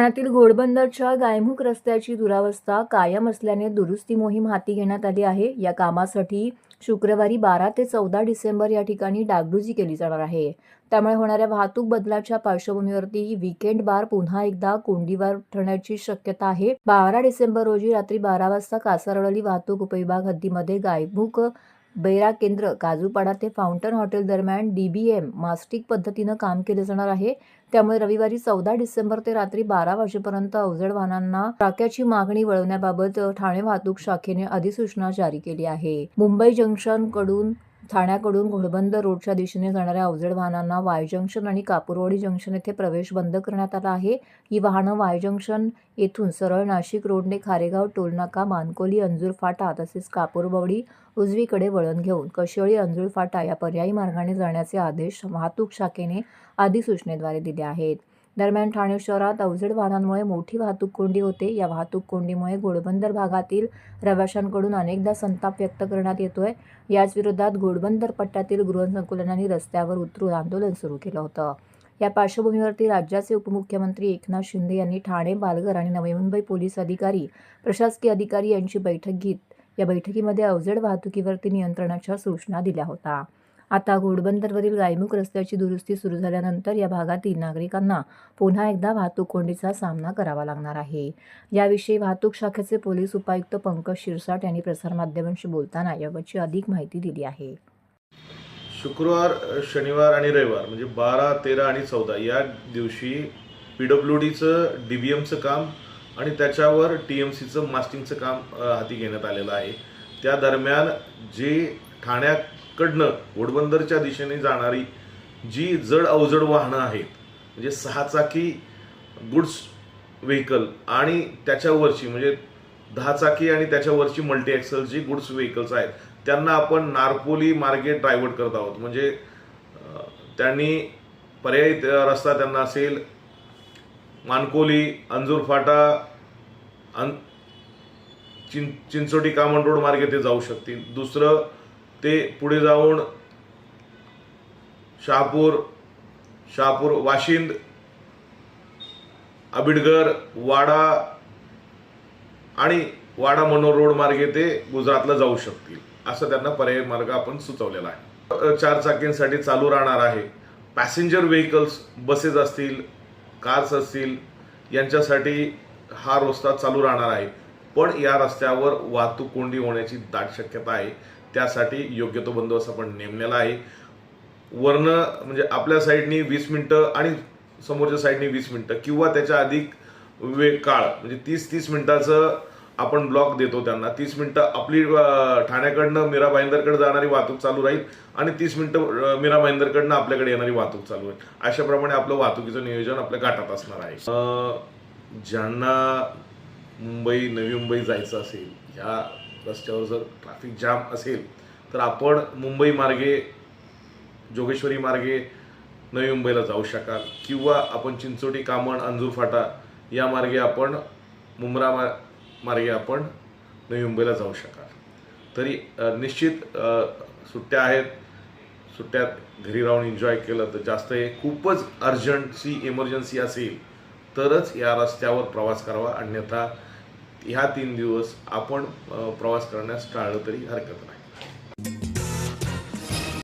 ठाण्यातील घोडबंदरच्या गायमुख रस्त्याची दुरावस्था कायम असल्याने दुरुस्ती मोहीम हाती घेण्यात आली आहे. या कामासाठी शुक्रवारी बारा ते चौदा डिसेंबर या ठिकाणी डागडुजी केली जाणार आहे. त्यामुळे होणाऱ्या वाहतूक बदलाच्या पार्श्वभूमीवरती विकेंड बार पुन्हा एकदा कोंडीवर ठरण्याची शक्यता आहे. बारा डिसेंबर रोजी रात्री बारा वाजता कासारवडली वाहतूक उपविभाग हद्दीमध्ये गायमुख बैरा केंद्र काजूपाडा ते फाउंटन हॉटेल दरम्यान डीबीएम मास्टिक पद्धतीनं काम केले जाणार आहे. त्यामुळे रविवारी चौदा डिसेंबर ते रात्री बारा वाजेपर्यंत अवजड वाहनांना टाक्याची मागणी वळवण्याबाबत ठाणे वाहतूक शाखेने अधिसूचना जारी केली आहे. मुंबई जंक्शनकडून ठाण्याकडून घोडबंदर रोडच्या दिशेने जाणाऱ्या अवजड वाहनांना वाय जंक्शन आणि कापूरवाडी जंक्शन येथे प्रवेश बंद करण्यात आला आहे. ही वाहनं वाय जंक्शन येथून सरळ नाशिक रोडने खारेगाव टोलनाका मानकोली अंजूर फाटा तसेच कापूरबावडी उजवीकडे वळण घेऊन कशिळी अंजूर फाटा या पर्यायी मार्गाने जाण्याचे आदेश वाहतूक शाखेने अधिसूचनेद्वारे दिले आहेत. दरम्यान ठाणे शहरात अवजड वाहनांमुळे मोठी वाहतूक कोंडी होते. या वाहतूक कोंडीमुळे घोडबंदर भागातील रहिवाशांकडून अनेकदा संताप व्यक्त करण्यात येतोय. याच विरोधात घोडबंदर पट्ट्यातील गृहसंकुलनांनी रस्त्यावर उतरून आंदोलन सुरू केलं होतं. या पार्श्वभूमीवरती राज्याचे उपमुख्यमंत्री एकनाथ शिंदे यांनी ठाणे पालघर आणि नवी मुंबई पोलीस अधिकारी प्रशासकीय अधिकारी यांची बैठक घेत या बैठकीमध्ये अवजड वाहतुकीवरती नियंत्रणाच्या सूचना दिल्या होत्या. आता घोडबंदरवरील गायमुख रस्त्याची दुरुस्ती सुरू झाल्यानंतर या भागातील नागरिकांना पुन्हा एकदा वाहतूक कोंडीचा सामना करावा लागणार आहे. याविषयी वाहतूक शाखेचे पोलीस उपायुक्त पंकज शिरसाट यांनी प्रसारमाध्यमांशी बोलताना याबाबतची अधिक माहिती दिली आहे. शुक्रवार शनिवार आणि रविवार म्हणजे बारा तेरा आणि चौदा या दिवशी पी डब्ल्यू डीचं डी बी एमचं काम आणि त्याच्यावर टी एम सीचं मास्टिंगचं काम हाती घेण्यात आलेलं आहे. त्या दरम्यान जे ठाण्याकडनं घोडबंदरच्या दिशेने जाणारी जी जड अवजड वाहनं आहेत म्हणजे सहा चाकी गुड्स व्हेकल आणि त्याच्यावरची म्हणजे दहा चाकी आणि त्याच्यावरची मल्टी एक्सेल जी गुड्स व्हेकल्स आहेत त्यांना आपण नारपोली मार्गे ड्रायव्हर्ट करत आहोत. म्हणजे त्यांनी पर्यायी रस्ता त्यांना असेल मानकोली अंजूर फाटा चिं चिंचोटी कामन रोड मार्गे ते जाऊ शकतील. दुसरं ते पुढे जाऊन शहापूर शहापूर वाशिंद आबिडगर वाडा आणि वाडा मनोर रोड मार्गे ते गुजरातला जाऊ शकतील. असं त्यांना पर्यायी मार्ग आपण सुचवलेला आहे. चार चाकींसाठी चालू राहणार आहे. पॅसेंजर व्हेकल्स बसेस असतील कार्स असतील यांच्यासाठी हा रस्ता चालू राहणार आहे. पण या रस्त्यावर वाहतूक कोंडी होण्याची दाट शक्यता आहे. त्यासाठी योग्य तो बंदोबस्त आपण नेमलेला आहे. वरनं म्हणजे आपल्या साईडनी वीस मिनटं आणि समोरच्या साईडनी वीस मिनटं किंवा त्याच्या अधिक वेळ काळ म्हणजे तीस तीस मिनिटाचं आपण ब्लॉक देतो त्यांना. तीस मिनटं आपली ठाण्याकडनं मीरा भाईंदरकडे जाणारी वाहतूक चालू राहील आणि तीस मिनटं मीरा भाईंदरकडनं आपल्याकडे येणारी वाहतूक चालू राहील अशाप्रमाणे आपलं वाहतुकीचं नियोजन आपल्या घाटात असणार आहे. ज्यांना मुंबई नवी मुंबई जायचं असेल ह्या रस्त्यावर जर ट्रॅफिक जाम असेल तर आपण मुंबई मार्गे जोगेश्वरी मार्गे नवी मुंबईला जाऊ शकाल. किंवा आपण चिंचोटी कामण अंजूर फाटा या मार्गे आपण मुंब्रा मा मार्गे आपण नवी मुंबईला जाऊ शकाल. तरी निश्चित सुट्ट्या आहेत. सुट्ट्यात घरी राहून एन्जॉय केलं तर जास्त हे खूपच अर्जंटची इमर्जन्सी असेल. तरच या रस्त्यावर प्रवास करावा अन्यथा ह्या तीन दिवस आपण प्रवास करण्यास टाळलं तरी हरकत नाही.